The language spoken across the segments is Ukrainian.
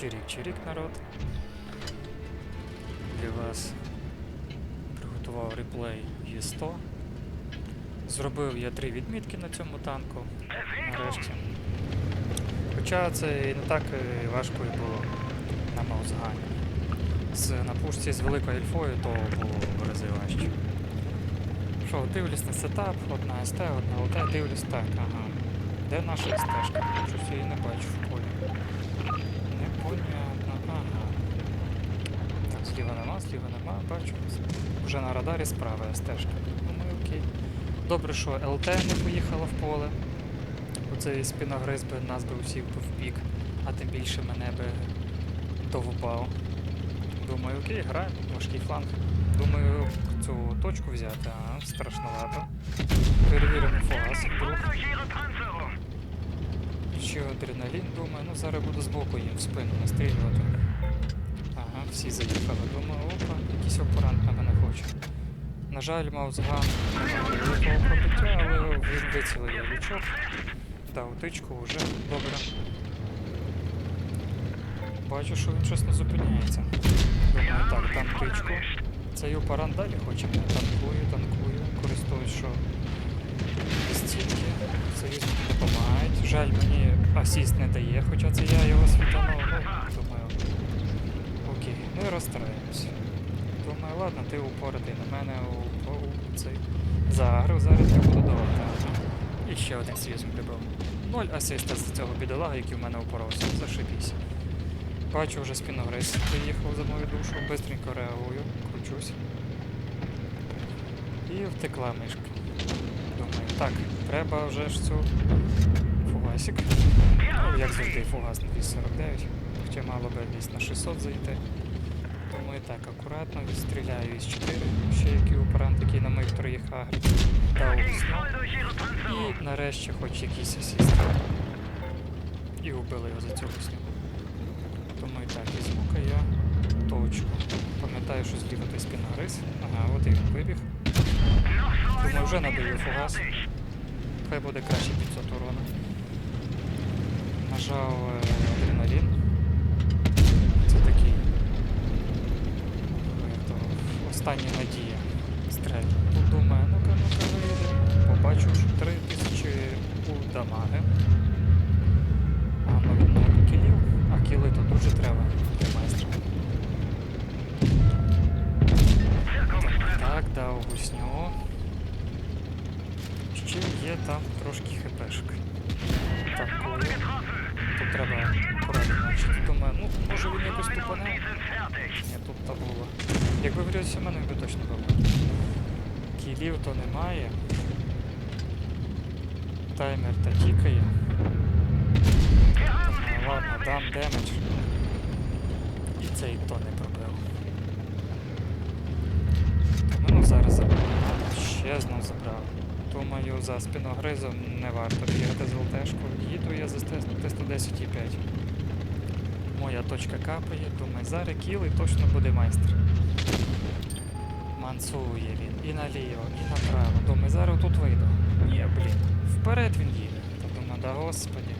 Чирік-чирік, народ. Для вас приготував реплей Є100. Зробив я три відмітки на цьому танку. Нарешті. Хоча це і не так важко і було на маузгані. З, на пушці з великою ельфою то було в рази важче. Що, дивлюсь на сетап, одна СТ, одна ЛТ, дивлюсь так, ага. Де наша стежка? Щось я її не бачу в полі. Непонятно, ага. Так, зліва нема, зліва нема, бачу. Вже на радарі справа стежка. Думаю, окей. Добре, що ЛТ не поїхала в поле. Оцей спіногриз би нас би усіх в бік, а тим більше мене би довбав. Думаю, окей, граємо, важкий фланг. Думаю, цю точку взяти, а страшновато. Перевіримо фугас, вдруг. Ще адреналін, думаю, ну зараз буду збоку їм в спину настрілювати. Ага, всі заїхали. Думаю, опа, якийсь опорант на мене хоче. На жаль, великого пробиття, але він вицілив я лючок. Дав тичку вже добре. Бачу, що він щось не зупиняється. Думаю, так, дам тичку. Цей опорант далі хоче танкую, танкую, користуюсь, що стінки, союзники допомагають. Жаль, мені асіст не дає, хоча це я його світанув, ну, думаю. Окей, ну і розстраємось. Думаю, ладно, ти упоротий на мене у, у цей загрив, зараз я буду давати. І ще один союзник прибив. Ноль асиста з цього бідолага, який в мене упорався. Зашибісь. Бачу вже спіногрес приїхав за мою душу, бистренько реагую, кручусь. І втекла мишка. Думаю, так, треба вже ж цю фугасик. Як завжди, фугас на 249. Хоча мало би десь на 600 зайти. Думаю, так, акуратно відстріляю із 4. Ще який оперант, який на моїх троїх агрів. Дав. І нарешті хоч якийсь асіст. І убили його за цю весню. Думаю, так, візьму-ка я точку. Пам'ятаю, що зліва той спіногриз. Ага, от і вибіг. Думаю, вже надаю фугас. Хай буде краще 500 урона. Нажав е, адреналін. Це такий. ну, Остання надія. Стрель. Тут думаю, ну-ка, ну-ка вийде. Побачу, що 3000 у дамаги. А ну він кілів. А кіли то дуже треба для майстра. Так, дав гусню. Ще є там трошки хпшок. Танкую. Тут треба акуратно. Думаю, ну може він якось тупане. Ні, тут та було. Якби врізався в мене, він би точно був. Кілів то немає. Таймер та тікає. Думаю, ладно, дам демедж. І цей то не пробив. Тому ну зараз забрав. Ще знов забрав. Думаю, за спіногризом не варто бігати з ЛТшкою. Їду я за Т-110,5. Моя точка капає, думаю, зараз кіл і точно буде майстер. Мансує він і наліво, і направо. Думаю, зараз тут вийду. Ні, блін. Вперед він їде. Та думаю, да господі.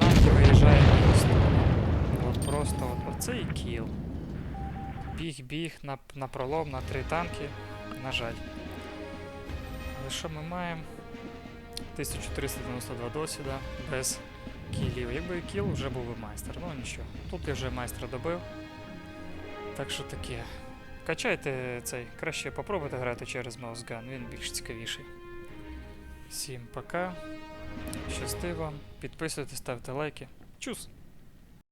Наді виїжджає просто. От просто от, оцей кіл. Біг-біг на, на пролом на три танки. На жаль. Що ми маємо? 1392 досвіда без кілів. Якби кіл вже був би майстер. Ну нічого. Тут я вже майстра добив. Так що таке. Качайте цей. Краще попробуйте грати через Маусган, він більш цікавіший. Всім пока. Щасти вам. Підписуйтесь, ставте лайки. Чус!